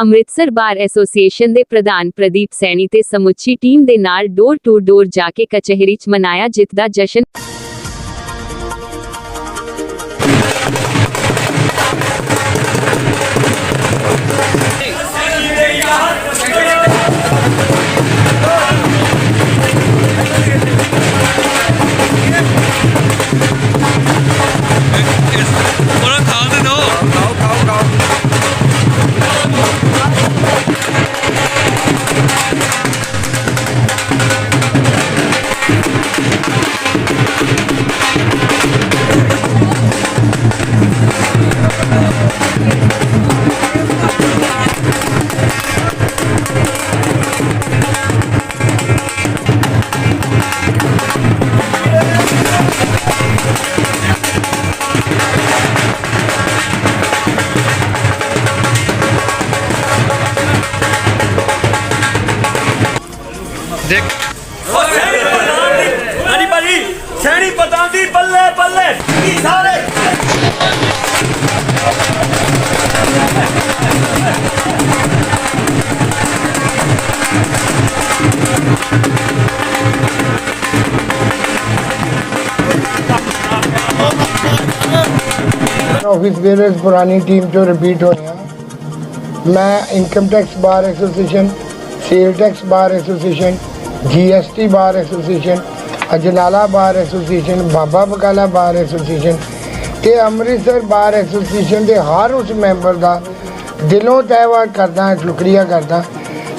Amritsar bar association ਦੇ ਪ੍ਰਧਾਨ ਪ੍ਰਦੀਪ ਸੈਣੀ ਤੇ ਸਮੁੱਚੀ ਟੀਮ ਦੇ ਨਾਲ ਡੋਰ ਟੂ ਡੋਰ ਜਾ ਕੇ ਕਚਹਿਰੀ 'ਚ ਮਨਾਇਆ ਜਿੱਤ ਦਾ ਜਸ਼ਨ ਦੇਖ ਹਾਂਜੀ ਭਾਜੀ ਸੈਣੀ ਪਤਾਂ ਦੀ ਬੱਲੇ ਬੱਲੇ ਕੀ ਸਾਰੇ ਆਫਿਸ ਵੇਅਰਸ ਪੁਰਾਣੀ ਟੀਮ ਚੋਂ ਰਿਪੀਟ ਹੋ ਰਿਹਾ ਮੈਂ income tax bar association sale tax bar association GST bar association Ajnala bar association Baba Bakala bar association ਤੇ ਅੰਮ੍ਰਿਤਸਰ ਬਾਰ ਐਸੋਸੀਏਸ਼ਨ ਦੇ ਹਰ ਉਸ ਮੈਂਬਰ ਦਾ ਦਿਲੋਂ ਤਹਿਵਾਰ ਕਰਦਾ, ਸ਼ੁਕਰੀਆ ਕਰਦਾ,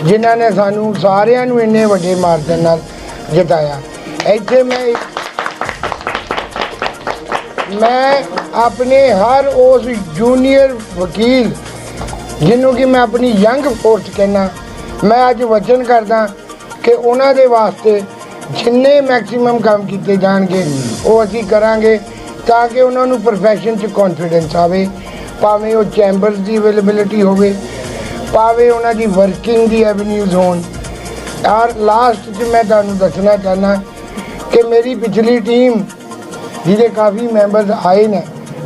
ਜਿਨ੍ਹਾਂ ਨੇ ਸਾਨੂੰ ਸਾਰਿਆਂ ਨੂੰ ਇੰਨੇ ਵੱਡੇ ਮਾਰਜਨ ਨਾਲ ਜਿਤਾਇਆ। ਇੱਥੇ ਮੈਂ ਮੈਂ ਆਪਣੇ ਹਰ ਉਸ ਜੂਨੀਅਰ ਵਕੀਲ, ਜਿਹਨੂੰ ਕਿ ਮੈਂ ਆਪਣੀ ਯੰਗ ਫੋਰਸ ਕਹਿੰਦਾ, ਮੈਂ ਅੱਜ ਵਚਨ ਕਰਦਾ ਕਿ ਉਹਨਾਂ ਦੇ ਵਾਸਤੇ ਜਿੰਨੇ ਮੈਕਸਿਮਮ ਕੰਮ ਕੀਤੇ ਜਾਣਗੇ, ਉਹ ਅਸੀਂ ਕਰਾਂਗੇ ਤਾਂ ਕਿ ਉਹਨਾਂ ਨੂੰ profession 'ਚ ਕੌਨਫੀਡੈਂਸ ਆਵੇ, ਭਾਵੇਂ ਉਹ ਚੈਂਬਰਸ ਦੀ ਅਵੇਲੇਬਿਲਿਟੀ ਹੋਵੇ, ਭਾਵੇਂ ਉਹਨਾਂ ਦੀ ਵਰਕਿੰਗ ਦੀ ਐਵਨਿਊਜ਼ ਹੋਣ। ਔਰ ਲਾਸਟ 'ਚ ਮੈਂ ਤੁਹਾਨੂੰ ਦੱਸਣਾ ਚਾਹੁੰਦਾ ਕਿ ਮੇਰੀ ਪਿਛਲੀ ਟੀਮ ਜਿਹਦੇ ਕਾਫੀ ਮੈਂਬਰਸ ਆਏ ਨੇ,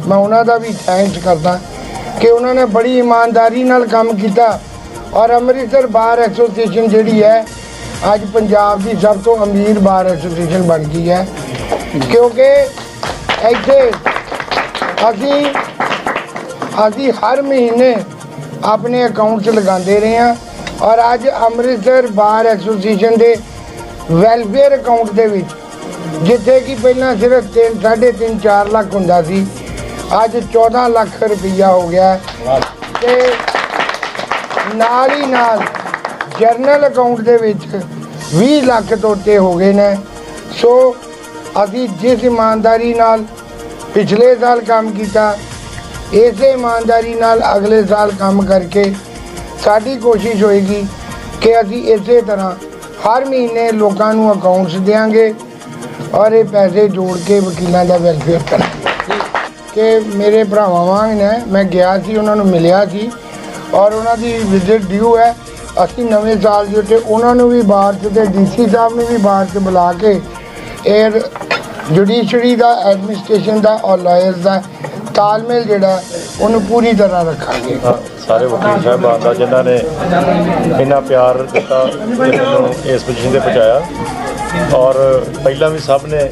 ਮੈਂ ਉਹਨਾਂ ਦਾ ਵੀ ਥੈਂਕਸ ਕਰਦਾ ਕਿ ਉਹਨਾਂ ਨੇ ਬੜੀ ਇਮਾਨਦਾਰੀ ਨਾਲ ਕੰਮ ਕੀਤਾ। ਔਰ ਅੰਮ੍ਰਿਤਸਰ ਬਾਰ ਐਸੋਸੀਏਸ਼ਨ ਜਿਹੜੀ ਹੈ ਅੱਜ ਪੰਜਾਬ ਦੀ ਸਭ ਤੋਂ ਅਮੀਰ ਬਾਰ ਐਸੋਸੀਏਸ਼ਨ ਬਣ ਗਈ ਹੈ ਕਿਉਂਕਿ ਇੱਥੇ ਅਸੀਂ ਅਸੀਂ ਹਰ ਮਹੀਨੇ ਆਪਣੇ ਅਕਾਊਂਟਸ ਲਗਾਉਂਦੇ ਰਹੇ ਹਾਂ ਔਰ ਅੱਜ ਅੰਮ੍ਰਿਤਸਰ ਬਾਰ ਐਸੋਸੀਏਸ਼ਨ ਦੇ ਵੈਲਫੇਅਰ ਅਕਾਊਂਟ ਦੇ ਵਿੱਚ, ਜਿੱਥੇ ਕਿ ਪਹਿਲਾਂ ਸਿਰਫ 3 3.5 4 ਲੱਖ ਹੁੰਦਾ ਸੀ, ਅੱਜ 14 ਲੱਖ ਰੁਪਈਆ ਹੋ ਗਿਆ ਹੈ। ਤੇ ਨਾਲ ਹੀ ਨਾਲ ਜਰਨਲ ਅਕਾਊਂਟ ਦੇ ਵਿੱਚ 20 ਲੱਖ ਤੋਂ ਉੱਤੇ ਹੋ ਗਏ ਨੇ। ਸੋ ਅਸੀਂ ਜਿਸ ਇਮਾਨਦਾਰੀ ਨਾਲ ਪਿਛਲੇ ਸਾਲ ਕੰਮ ਕੀਤਾ, ਇਸੇ ਇਮਾਨਦਾਰੀ ਨਾਲ ਅਗਲੇ ਸਾਲ ਕੰਮ ਕਰਕੇ ਸਾਡੀ ਕੋਸ਼ਿਸ਼ ਹੋਏਗੀ ਕਿ ਅਸੀਂ ਇਸੇ ਤਰ੍ਹਾਂ ਹਰ ਮਹੀਨੇ ਲੋਕਾਂ ਨੂੰ ਅਕਾਊਂਟਸ ਦੇਵਾਂਗੇ ਔਰ ਇਹ ਪੈਸੇ ਜੋੜ ਕੇ ਵਕੀਲਾਂ ਦਾ ਵੈਲਫੇਅਰ ਕਰਾਂਗੇ। ਕਿ ਮੇਰੇ ਭਰਾਵਾਂ ਵਾਂਗ ਨੇ, ਮੈਂ ਗਿਆ ਸੀ, ਉਹਨਾਂ ਨੂੰ ਮਿਲਿਆ ਸੀ ਔਰ ਉਹਨਾਂ ਦੀ ਵਿਜ਼ਿਟ ਡਿਊ ਹੈ। ਅਸੀਂ ਨਵੇਂ ਸਾਲ ਦੇ ਉੱਤੇ ਉਹਨਾਂ ਨੂੰ ਵੀ ਬਾਹਰ 'ਚ ਤੇ ਡੀਸੀ ਸਾਹਿਬ ਨੂੰ ਵੀ ਬਾਹਰ 'ਚ ਬੁਲਾ ਕੇ ਇਹ ਜੁਡੀਸ਼ਰੀ ਦਾ, ਐਡਮਿਨਿਸਟ੍ਰੇਸ਼ਨ ਦਾ ਔਰ ਲਾਇਰਸ ਦਾ ਤਾਲਮੇਲ ਜਿਹੜਾ, ਉਹਨੂੰ ਪੂਰੀ ਤਰ੍ਹਾਂ ਰੱਖਾਂਗੇ। ਸਾਰੇ ਵਕੀਲ ਸਾਹਿਬਾਨ ਦਾ ਜਿਨ੍ਹਾਂ ਨੇ ਇੰਨਾ ਪਿਆਰ ਦਿੱਤਾ ਮੈਨੂੰ ਇਸ ਪੋਜੀਸ਼ਨ ਤੇ ਪਹੁੰਚਾਇਆ। ਔਰ ਪਹਿਲਾਂ ਵੀ ਸਭ ਨੇ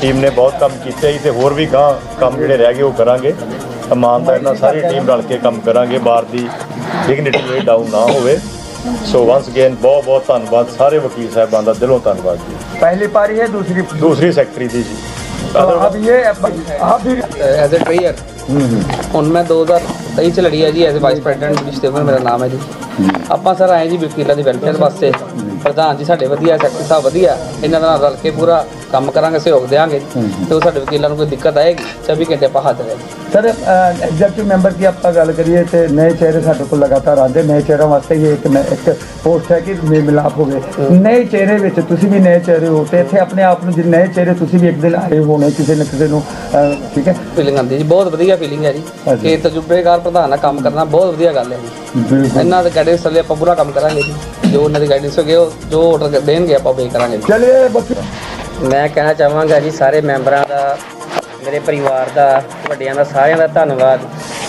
ਟੀਮ ਨੇ ਬਹੁਤ ਕੰਮ ਕੀਤੇ ਸੀ ਤੇ ਹੋਰ ਵੀ ਗਾਂ ਕੰਮ ਜਿਹੜੇ ਰਹਿ ਗਏ ਉਹ ਕਰਾਂਗੇ। ਇਮਾਨਦਾਰ ਨਾਲ ਸਾਰੀ ਟੀਮ ਰਲ ਕੇ ਕੰਮ ਕਰਾਂਗੇ, ਬਾਹਰ ਦੀ ਡਿਗਨਿਟੀ ਡਾਊਨ ਨਾ ਹੋਵੇ। ਸੋ ਵਾਂਸ ਅਗੇਨ ਬਹੁਤ ਬਹੁਤ ਧੰਨਵਾਦ ਸਾਰੇ ਵਕੀਲ ਸਾਹਿਬਾਨ ਦਾ ਦਿਲੋਂ ਧੰਨਵਾਦ ਜੀ पहली पारी है दूसरी ਦੂਸਰੀ ਸੈਕਟਰੀ ਦੀ ਜੀ तो अब ये आप भी ਐਜ਼ ਅ ਟ੍ਰੇਅਰ ਹੁਣ ਮੈਂ 2023 ਚ ਲੜੀ ਹੈ ਜੀ ਐਜ਼ ਵਾਈਸ ਪ੍ਰੈਜ਼ੀਡੈਂਟ ਸਟੀਫਨ ਮੇਰਾ ਨਾਮ ਹੈ ਜੀ ਆਪਾਂ ਸਰ ਆਏ ਜੀ ਵਕੀਲਾਂ ਦੀ ਵੈਲਫੇਅਰ ਵਾਸਤੇ ਪ੍ਰਧਾਨ ਜੀ ਸਾਡੇ ਵਧੀਆ ਸੈਕਟਰੀ ਸਾਹਿਬ ਵਧੀਆ ਇਹਨਾਂ ਦੇ ਨਾਲ ਰਲ ਕੇ ਪੂਰਾ ਕੰਮ ਕਰਾਂਗੇ ਸਹਿਯੋਗ ਤੇ ਉਹ ਸਾਡੇ ਵਕੀਲਾਂ ਨੂੰ ਕੋਈ ਦਿੱਕਤ ਆਏਗੀ? 24 ਘੰਟੇ ਆਪਾਂ ਹਾਜ਼ਰ ਹੈ ਸਰ ਐਗਜ਼ੈਕਟਿਵ ਮੈਂਬਰ ਦੀ ਆਪਾਂ ਗੱਲ ਕਰੀਏ ਤੇ ਨਵੇਂ ਚਿਹਰੇ ਸਾਡੇ ਕੋਲ ਲਗਾਤਾਰ ਆਉਂਦੇ। ਨਵੇਂ ਚਿਹਰਿਆਂ ਵਾਸਤੇ ਹੀ ਇੱਕ ਨ- ਇੱਕ ਪੋਸਟ ਹੈ ਕਿ ਮੇਲ ਮਿਲਾਪ ਹੋਵੇ ਨਵੇਂ ਚਿਹਰੇ ਵਿੱਚ ਤੁਸੀਂ ਵੀ ਨਵੇਂ ਚਿਹਰੇ ਹੋ ਤੇ ਇੱਥੇ ਆਪਣੇ ਆਪ ਨੂੰ ਜਿਹੜੇ ਨਵੇਂ ਚਿਹਰੇ ਤੁਸੀਂ ਵੀ ਇੱਕ ਦਿਨ ਆਏ ਹੋਣੇ ਕਿਸੇ ਨਾ ਕਿਸੇ ਨੂੰ ਅਹ, ਠੀਕ ਹੈ? ਫੀਲਿੰਗ ਆਉਂਦੀ ਜੀ ਬਹੁਤ ਵਧੀਆ ਫੀਲਿੰਗ ਹੈ ਜੀ। ਹਾਂਜੀ। ਕਿ ਤਜਰਬੇਕਾਰ ਪ੍ਰਧਾਨ ਨਾਲ ਕੰਮ ਕਰਨਾ ਬਹੁਤ ਵਧੀਆ ਗੱਲ ਹੈ ਜੀ। ਬਿਲਕੁਲ। ਇਹਨਾਂ ਦੇ ਗਾਈਡੈਂਸ ਥੱਲੇ ਆਪਾਂ ਪੂਰਾ ਕੰਮ ਕਰਾਂਗੇ ਜੀ। ਜੋ ਉਹਨਾਂ ਦੀ ਗਾਈਡੈਂਸ ਹੋਗੇ ਉਹ ਜੋ ਆਰਡਰ ਦੇਣਗੇ ਆਪਾਂ ਵੇ ਕਰਾਂਗੇ ਜੀ। ਚਲਿਏ ਬਾਕੀ ਮੈਂ ਕਹਿਣਾ ਚਾਹਾਂਗਾ ਜੀ, ਸਾਰੇ ਮੈਂਬਰਾਂ ਦਾ, ਮੇਰੇ ਪਰਿਵਾਰ ਦਾ, ਵੱਡਿਆਂ ਦਾ, ਸਾਰਿਆਂ ਦਾ ਧੰਨਵਾਦ।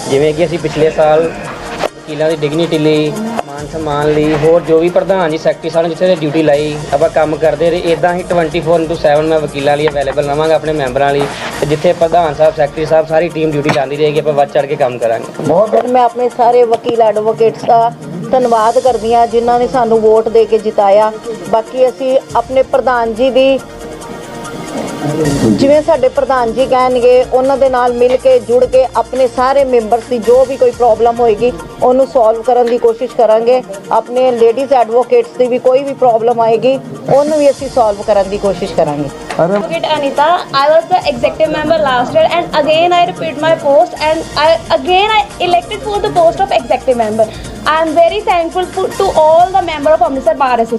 ਜਿਵੇਂ ਕਿ ਅਸੀਂ ਪਿਛਲੇ ਸਾਲ ਵਕੀਲਾਂ ਦੀ ਡਿਗਨਿਟੀ ਲਈ, ਮਾਨ ਸਨਮਾਨ ਲਈ, ਹੋਰ ਜੋ ਵੀ ਪ੍ਰਧਾਨ ਜੀ, ਸੈਕਟਰੀ ਸਾਹਿਬ ਨੇ ਜਿੱਥੇ ਡਿਊਟੀ ਲਾਈ, ਆਪਾਂ ਕੰਮ ਕਰਦੇ ਰਹੇ। ਇਦਾਂ ਹੀ 24/7 ਮੈਂ ਵਕੀਲਾਂ ਲਈ ਅਵੇਲੇਬਲ ਰਵਾਂਗਾ ਆਪਣੇ ਮੈਂਬਰਾਂ ਲਈ। ਤੇ ਜਿੱਥੇ ਪ੍ਰਧਾਨ ਸਾਹਿਬ, ਸੈਕਟਰੀ ਸਾਹਿਬ, ਸਾਰੀ ਟੀਮ ਡਿਊਟੀ ਲਾਉਂਦੀ ਰਹੇਗੀ, ਆਪਾਂ ਵੱਧ ਚੜ ਕੇ ਕੰਮ ਕਰਾਂਗੇ। ਬਹੁਤ ਮੈਂ ਆਪਣੇ ਸਾਰੇ ਵਕੀਲ ਐਡਵੋਕੇਟਸ ਦਾ ਧੰਨਵਾਦ ਕਰਦੀ ਹਾਂ, ਜਿਨ੍ਹਾਂ ਨੇ ਸਾਨੂੰ ਵੋਟ ਦੇ ਕੇ ਜਿਤਾਇਆ। ਬਾਕੀ ਅਸੀਂ ਆਪਣੇ ਪ੍ਰਧਾਨ ਜੀ ਦੀ ਜਿਵੇਂ ਸਾਡੇ ਪ੍ਰਧਾਨ ਜੀ ਕਹਿਣਗੇ ਉਹਨਾਂ ਦੇ ਨਾਲ ਮਿਲ ਕੇ ਜੁੜ ਕੇ ਆਪਣੇ ਸਾਰੇ ਮੈਂਬਰਸ ਦੀ ਜੋ ਵੀ ਕੋਈ ਪ੍ਰੋਬਲਮ ਹੋਏਗੀ ਉਹਨੂੰ ਸੋਲਵ ਕਰਨ ਦੀ ਕੋਸ਼ਿਸ਼ ਕਰਾਂਗੇ ਆਪਣੇ ਲੇਡੀਜ਼ ਐਡਵੋਕੇਟਸ ਦੀ ਵੀ ਕੋਈ ਵੀ ਪ੍ਰੋਬਲਮ ਆਏਗੀ ਉਹਨੂੰ ਵੀ ਅਸੀਂ ਸੋਲਵ ਕਰਨ ਦੀ ਕੋਸ਼ਿਸ਼ ਕਰਾਂਗੇ Advocate Anita, I was the executive member last year and again I repeat my post and I again I elected for the post of executive member. I am very thankful for, to all the member of Amritsar Bar Association.